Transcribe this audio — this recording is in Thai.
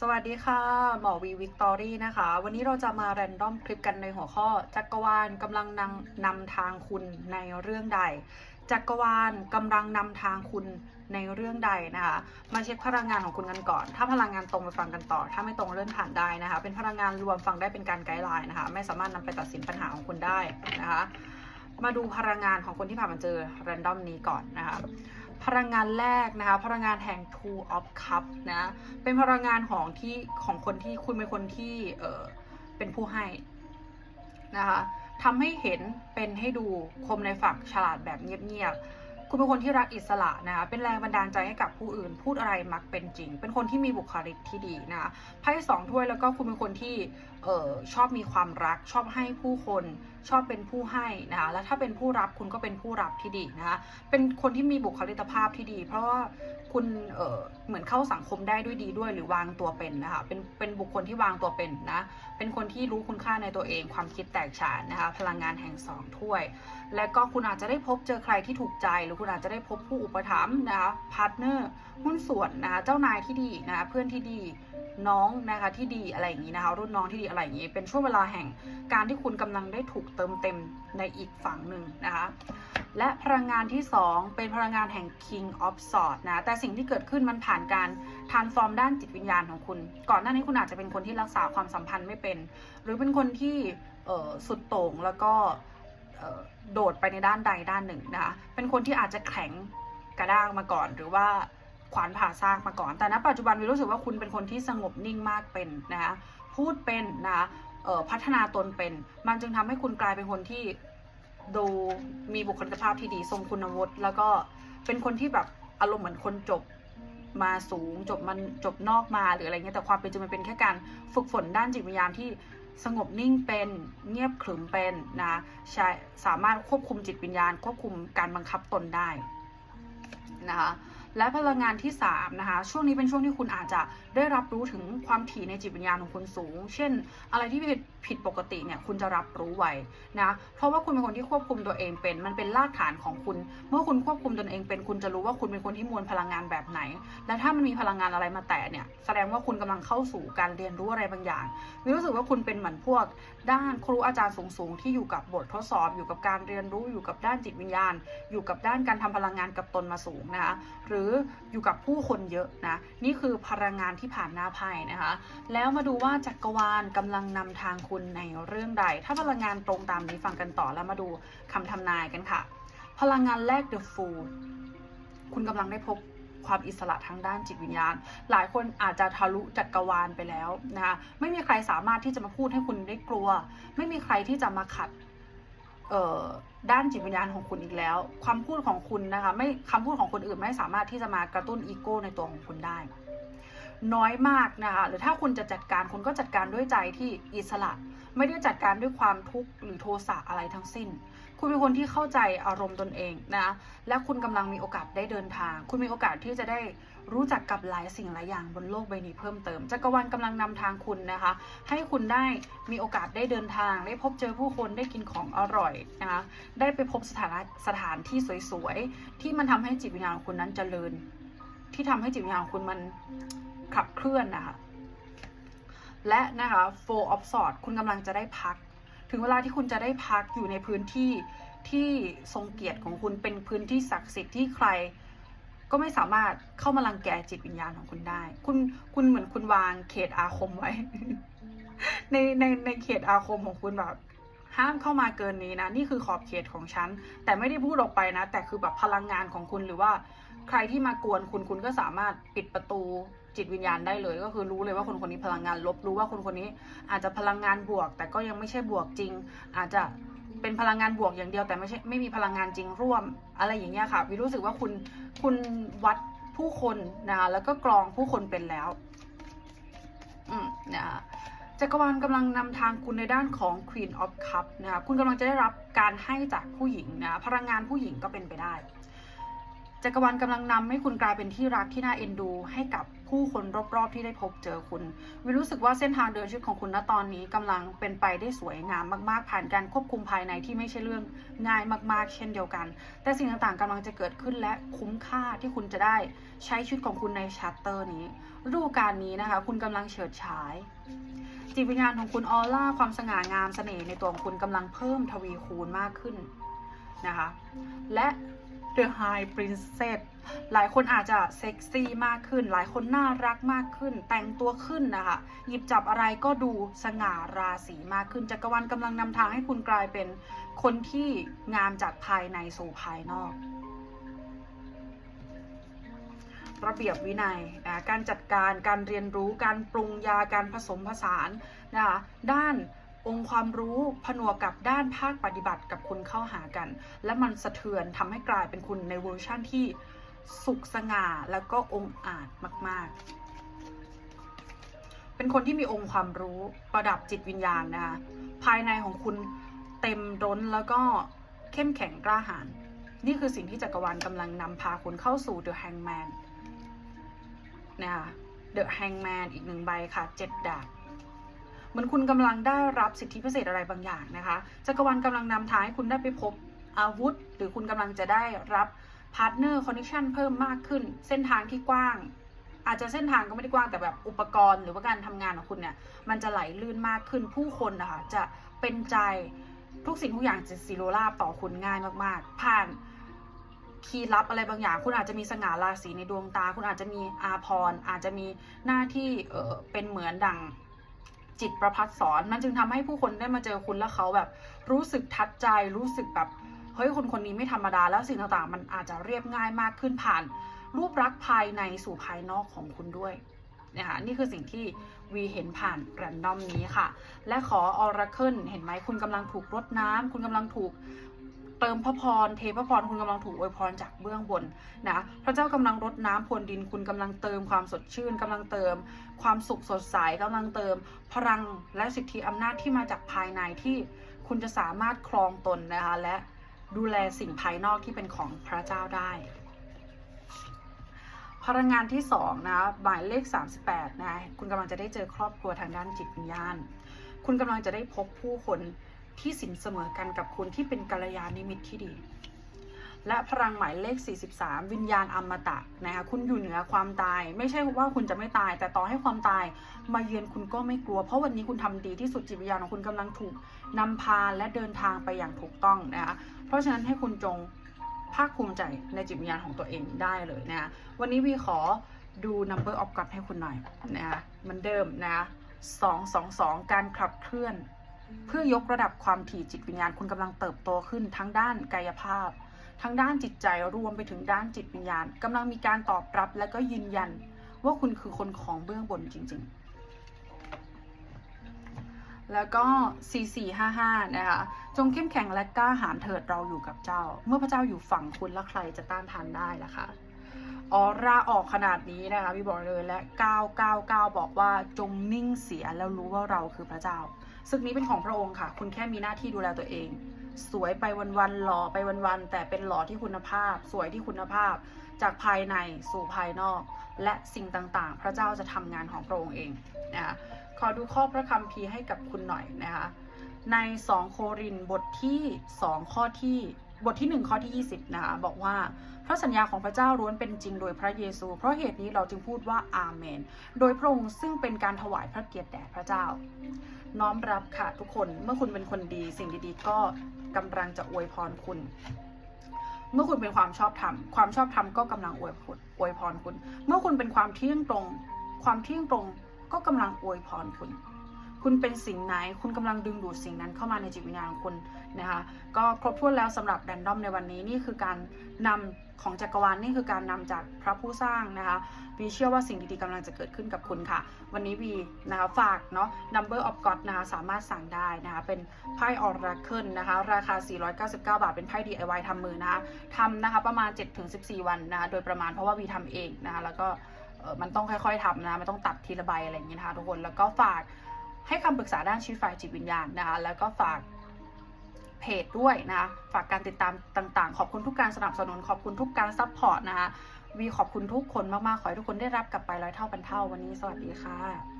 สวัสดีค่ะ หมอวีวิกตอรี่นะคะ วันนี้เราจะมาแรนดอมคลิปกันในหัวข้อ จักรวาลกำลังนำนำทางคุณในเรื่องใด จักรวาลกำลังนำทางคุณในเรื่องใดนะคะ มาเช็คพลังงานของคุณกันก่อน ถ้าพลังงานตรงไปฟังกันต่อ ถ้าไม่ตรงเลื่อนผ่านได้นะคะ เป็นพลังงานรวมฟังได้เป็นการไกด์ไลน์นะคะ ไม่สามารถนำไปตัดสินปัญหาของคุณได้นะคะ มาดูพลังงานของคนที่ผ่านมาเจอแรนดอมนี้ก่อนนะคะ พลังงานแรกนะคะ พลังงานแห่ง Two of Cup นะ เป็นพลังงานของที่ของคนที่คุณเป็นคนที่เออเป็นผู้ให้นะคะทำให้เห็นเป็นให้ดูคมในฝักฉลาดแบบเงียบๆ คุณเป็นคนที่รักอิสระนะคะ เป็นแรงบันดาลใจให้กับผู้อื่น พูดอะไรมักเป็นจริง เป็นคนที่มีบุคลิกที่ดีนะคะไพ่สองถ้วยแล้วก็คุณเป็นคนที่เออชอบมีความรัก ชอบให้ผู้คน ชอบเป็นผู้ให้นะคะแล้วถ้าเป็นผู้รับคุณก็เป็นผู้รับที่ดีนะคะเป็นคนที่มีบุคลิกภาพที่ดี เพราะว่าคุณเออเหมือนเข้าสังคมได้ด้วยดีด้วยหรือวางตัวเป็นนะคะเป็นเป็นบุคคลที่วางตัวเป็นนะเป็นคนที่รู้คุณค่าในตัวเอง ความคิดแตกฉานนะคะพลังงานแห่งสองถ้วย และก็คุณอาจจะได้พบเจอใครที่ถูกใจ หรือคุณอาจจะได้พบผู้อุปถัมภ์นะคะพาร์ทเนอร์หุ้นส่วนนะคะเจ้านายที่ดีนะคะเพื่อนที่ดีน้องนะคะที่ดีอะไรอย่างนี้นะคะรุ่นน้องที่ดีอะไรอย่างนี้ เป็นช่วงเวลาแห่งการที่คุณกำลังได้ถูกเติมเต็มในอีกฝั่งหนึ่งนะคะ และพลังงานที่ 2 เป็นพลังงานแห่ง King of Swords นะ แต่สิ่งที่เกิดขึ้นมันผ่านการทานฟอร์มด้านจิตวิญญาณของคุณ ก่อนหน้านี้คุณอาจจะเป็นคนที่รักษาความสัมพันธ์ไม่เป็น หรือเป็นคนที่สุดโต่งแล้วก็โดดไปในด้านใดด้านหนึ่งนะคะ เป็นคนที่อาจจะแข็งกระด้างมาก่อน หรือว่าขวานผ่าซากมาก่อน แต่ณปัจจุบันวิรู้สึกว่าคุณเป็นคนที่สงบนิ่งมากเป็นนะคะ พูดเป็นนะคะ พัฒนาตนเป็น มันจึงทำให้คุณกลายเป็นคนที่ดูมีบุคลิกภาพที่ดีทรงคุณวุฒิแล้วก็เป็นคนที่แบบอารมณ์เหมือนคนจบมาสูงจบมันจบนอกมาหรืออะไรเงี้ยแต่ความเป็นจริงมันเป็นแค่การฝึกฝนด้านจิตวิญญาณที่สงบนิ่งเป็นเงียบขรึมเป็นนะใช้สามารถควบคุมจิตวิญญาณ ควบคุมการบังคับตนได้นะคะ และพลังงานที่3นะคะช่วงนี้เป็นช่วงที่คุณอาจจะได้รับรู้ถึงความถี่ในจิตวิญญาณของคุณสูง เช่น อะไรที่ผิดผิดปกติเนี่ยคุณจะรับรู้ไวนะเพราะว่าคุณเป็นคนที่ควบคุมตัวเองเป็น มันเป็นรากฐานของคุณ เมื่อคุณควบคุมตนเองเป็นคุณจะรู้ว่าคุณเป็นคนที่มวลพลังงานแบบไหน และถ้ามันมีพลังงานอะไรมาแตะเนี่ยแสดงว่าคุณกำลังเข้าสู่การเรียนรู้อะไรบางอย่างวิรู้สึกว่าคุณเป็นเหมือนพวก ด้านครูอาจารย์สูงๆที่อยู่กับบททดสอบ อยู่กับการเรียนรู้อยู่กับด้านจิตวิญญาณ อยู่กับด้านการทำพลังงานกับตนมาสูงนะคะหรืออยู่กับผู้คนเยอะนะ นี่คือพลังงานที่ผ่านหน้าไพ่นะคะ แล้วมาดูว่าจักรวาลกำลังนำทางคุณในเรื่องใด ถ้าพลังงานตรงตามนี้ฟังกันต่อแล้วมาดูคำทำนายกันค่ะ พลังงานแรก The Fool คุณกำลังได้พบความอิสระทางด้านจิตวิญญาณ หลายคนอาจจะทะลุจักรวาลไปแล้วนะคะ ไม่มีใครสามารถที่จะมาพูดให้คุณได้กลัว ไม่มีใครที่จะมาขัด ด้านจิตวิญญาณของคุณอีกแล้ว ความพูดของคุณนะคะไม่คำพูดของคนอื่นไม่สามารถที่จะมากระตุ้นอีโก้ในตัวของคุณได้ น้อยมากนะคะหรือถ้าคุณจะจัดการคุณก็จัดการด้วยใจที่อิสระ ไม่ได้จัดการด้วยความทุกข์หรือโทสะอะไรทั้งสิ้น คุณเป็นคนที่เข้าใจอารมณ์ตนเองนะ และคุณกำลังมีโอกาสได้เดินทาง คุณมีโอกาสที่จะได้รู้จักกับหลายสิ่งหลายอย่างบนโลกใบนี้เพิ่มเติมจักรวาลกำลังนำทางคุณนะคะ ให้คุณได้มีโอกาสได้เดินทาง ได้พบเจอผู้คนได้กินของอร่อยนะคะได้ไปพบสถานสถานที่สวยๆที่มันทำให้จิตวิญญาณของคุณนั้นเจริญ ที่ทำให้จิตวิญญาณของคุณมันขับเคลื่อนนะคะ และนะคะ four of swords คุณกำลังจะได้พัก ถึงเวลาที่คุณจะได้พักอยู่ในพื้นที่ที่ทรงเกียรติของคุณเป็นพื้นที่ศักดิ์สิทธิ์ที่ใคร ก็ไม่สามารถเข้ามารังแกจิตวิญญาณของคุณได้ คุณคุณเหมือนคุณวางเขตอาคมไว้ ในในในเขตอาคมของคุณแบบห้ามเข้ามาเกินนี้นะ นี่คือขอบเขตของฉัน แต่ไม่ได้พูดออกไปนะ แต่คือแบบพลังงานของคุณหรือว่า ใครที่มากวนคุณคุณก็สามารถปิดประตู จิตวิญญาณได้เลย ก็คือรู้เลยว่าคนคนนี้พลังงานลบรู้ว่าคนคนนี้อาจจะพลังงานบวก แต่ก็ยังไม่ใช่บวกจริง อาจจะเป็นพลังงานบวกอย่างเดียวแต่ไม่ใช่ไม่มีพลังงานจริงร่วม อะไรอย่างเงี้ยค่ะวิรู้สึกว่าคุณคุณวัดผู้คนนะคะแล้วก็กรองผู้คนเป็นแล้ว อืมนะคะจักรวาลกำลังนำทางคุณในด้านของ Queen of Cup นะคะคุณกำลังจะได้รับการให้จากผู้หญิงนะพลังงานผู้หญิงก็เป็นไปได้ จักรวาลกำลังนำให้คุณกลายเป็นที่รักที่น่าเอ็นดูให้กับ ผู้คนรอบๆ ที่ได้พบเจอคุณวิรู้สึกว่าเส้นทางเดินชีวิตของคุณณตอนนี้กำลังเป็นไปได้สวยงามมากๆ ผ่านการควบคุมภายในที่ไม่ใช่เรื่องง่ายมากๆ เช่นเดียวกัน แต่สิ่งต่างๆกำลังจะเกิดขึ้นและคุ้มค่าที่คุณจะได้ใช้ชีวิตของคุณในชัตเตอร์นี้ฤดูกาลนี้นะคะ คุณกำลังเฉิดฉายจิตวิญญาณของคุณออร่าความสง่างามเสน่ห์ในตัวของคุณกำลังเพิ่มทวีคูณมากขึ้นนะคะ และ The High Princess หลายคนอาจจะเซ็กซี่มากขึ้น หลายคนน่ารักมากขึ้น แต่งตัวขึ้นนะคะ หยิบจับอะไรก็ดูสง่าราศีมากขึ้น จักรวาลกำลังนำทางให้คุณกลายเป็นคนที่งามจากภายในสู่ภายนอก ระเบียบวินัย การจัดการ การเรียนรู้ การปรุงยา การผสมผสานนะคะ ด้าน องค์ความรู้ผนวกกับด้านภาคปฏิบัติกับคุณเข้าหากัน และมันสะเทือนทำให้กลายเป็นคุณในเวอร์ชั่นที่สุขสง่าแล้วก็องค์อาจมาก ๆ เป็นคนที่มีองค์ความรู้ประดับจิตวิญญาณนะคะภายในของคุณเต็มร้นแล้วก็เข้มแข็งกล้าหาญนี่คือสิ่งที่จักรวาลกำลังนำพาคุณเข้าสู่ The Hangman นะคะ The Hangman อีกหนึ่งใบค่ะเจ็ดดาบ เหมือนคุณกำลังได้รับสิทธิพิเศษอะไรบางอย่างนะคะจักรวาลกำลังนำทางให้คุณได้ไปพบอาวุธ หรือคุณกำลังจะได้รับพาร์ทเนอร์คอนเนคชันเพิ่มมากขึ้น เส้นทางที่กว้าง อาจจะเส้นทางก็ไม่ได้กว้างแต่แบบอุปกรณ์ หรือว่าการทำงานของคุณเนี่ยมันจะไหลลื่นมากขึ้นผู้คนนะคะจะเป็นใจทุกสิ่งทุกอย่างจะซีโรราบต่อคุณง่ายมากๆ ผ่านคีย์ลับอะไรบางอย่าง คุณอาจจะมีสง่าราศีในดวงตา คุณอาจจะมีอาพร อาจจะมีหน้าที่เออเป็นเหมือนดัง จิตประพัดสอนมันจึงทำให้ผู้คนได้มาเจอคุณแล้วเขาแบบ รู้สึกทัดใจรู้สึกแบบเฮ้ยคนคนนี้ไม่ธรรมดา แล้วสิ่งต่างๆ มันอาจจะเรียบง่ายมากขึ้นผ่าน รูปลักษณ์ภายในสู่ภายนอกของคุณด้วยนะคะนี่คือสิ่งที่วีเห็นผ่านแรนดอมนี้ค่ะ และขอออราเคิลเห็นไหมคุณกำลังถูกรดน้ำคุณกำลังถูก เติมพระพรเทพระพรคุณกำลังถูกอวยพรจากเบื้องบนนะพระเจ้ากำลังรดน้ำพรวนดินคุณกำลังเติมความสดชื่นกำลังเติม ความสุขสดใสกำลังเติม พลังและสิทธิอำนาจที่มาจากภายในที่คุณจะสามารถครองตนนะคะและดูแลสิ่งภายนอกที่เป็นของพระเจ้าได้ พลังงานที่สองนะหมายเลข 38นะคุณกำลังจะได้เจอครอบครัวทางด้านจิตวิญญาณ คุณกำลังจะได้พบผู้คน ที่สินเสมอกันกับคุณที่เป็นกัลยาณมิตรที่ดี และพลังหมายเลข 43 วิญญาณอมตะนะคะคุณอยู่เหนือความตาย ไม่ใช่ว่าคุณจะไม่ตาย แต่ต่อให้ความตายมาเยือนคุณก็ไม่กลัว เพราะวันนี้คุณทำดีที่สุดจิตวิญญาณของคุณกำลังถูกนำพาและเดินทางไปอย่างถูกต้องนะคะเพราะฉะนั้นให้คุณจงภาคภูมิใจในจิตวิญญาณของตัวเองได้เลยนะคะวันนี้วีขอดู number of God ให้คุณหน่อยนะคะมือนเดิมนะคะ222การขับเคลื่อน เพื่อยกระดับความถี่จิตวิญญาณคุณกำลังเติบโตขึ้นทั้งด้านกายภาพ ทั้งด้านจิตใจรวมไปถึงด้านจิตวิญญาณกำลังมีการตอบรับและก็ยืนยัน ว่าคุณคือคนของเบื้องบนจริง ๆ แล้วก็ 4455 นะคะจงเข้มแข็งและกล้าหาญเถิดเราอยู่กับเจ้า เมื่อพระเจ้าอยู่ฝั่งคุณแล้วใครจะต้านทานได้ล่ะคะ ออร่าออกขนาดนี้นะคะพี่บอกเลยและ 999 บอกว่าจงนิ่งเสียแล้วรู้ว่าเราคือพระเจ้าศึกนี้เป็นของพระองค์ค่ะ คุณแค่มีหน้าที่ดูแลตัวเอง สวยไปวันๆหล่อไปวันๆแต่เป็นหล่อที่คุณภาพ สวยที่คุณภาพ จากภายในสู่ภายนอก และสิ่งต่างๆ พระเจ้าจะทำงานของพระองค์เองนะคะขอดูข้อพระคัมภีร์ให้กับคุณหน่อยนะคะใน 2 โครินบทที่ 2 ข้อที่ บทที่ 1 ข้อที่ 20 นะคะ บอกว่าพระสัญญาของพระเจ้าล้วนเป็นจริงโดยพระเยซู เพราะเหตุนี้เราจึงพูดว่าอาเมน โดยพระองค์ซึ่งเป็นการถวายพระเกียรติแด่พระเจ้า น้อมรับค่ะทุกคนเมื่อคุณเป็นคนดี สิ่งดีๆ ก็กำลังจะอวยพรคุณ เมื่อคุณเป็นความชอบธรรมความชอบธรรมก็กำลังอวยพรอวยพรคุณ เมื่อคุณเป็นความเที่ยงตรง ความเที่ยงตรงก็กำลังอวยพรคุณคุณเป็นสิ่งไหน คุณกำลังดึงดูดสิ่งนั้นเข้ามาในจิตวิญญาณของคุณ นะคะก็ครบถ้วนแล้วสำหรับแรนดอมในวันนี้นี่คือการนำของจักรวาลนี่คือการนำจากพระผู้สร้างนะคะวีเชื่อว่าสิ่งดีๆกำลังจะเกิดขึ้นกับคุณค่ะ วันนี้วีนะคะฝากเนาะ number of God นะคะสามารถสั่งได้นะคะเป็นไพ่ออราเคิลนะคะราคา 499 บาทเป็นไพ่ DIY ทำมือนะคะทำนะคะประมาณ 7-14 วันนะคะโดยประมาณเพราะว่าวีทำเองนะคะแล้วก็มันต้องค่อยๆทำนะมันต้องตัดทีละใบอะไรอย่างเงี้ยนะคะทุกคนแล้วก็ฝากให้คำปรึกษาด้านชีวิตฝ่ายจิตวิญญาณนะคะแล้วก็ฝาก เพจด้วยนะคะฝากการติดตามต่างๆ ขอบคุณทุกการสนับสนุน ขอบคุณทุกการซัพพอร์ตนะคะวีขอบคุณทุกคนมากๆ ขอให้ทุกคนได้รับกลับไปร้อยเท่าพันเท่าวันนี้สวัสดีค่ะ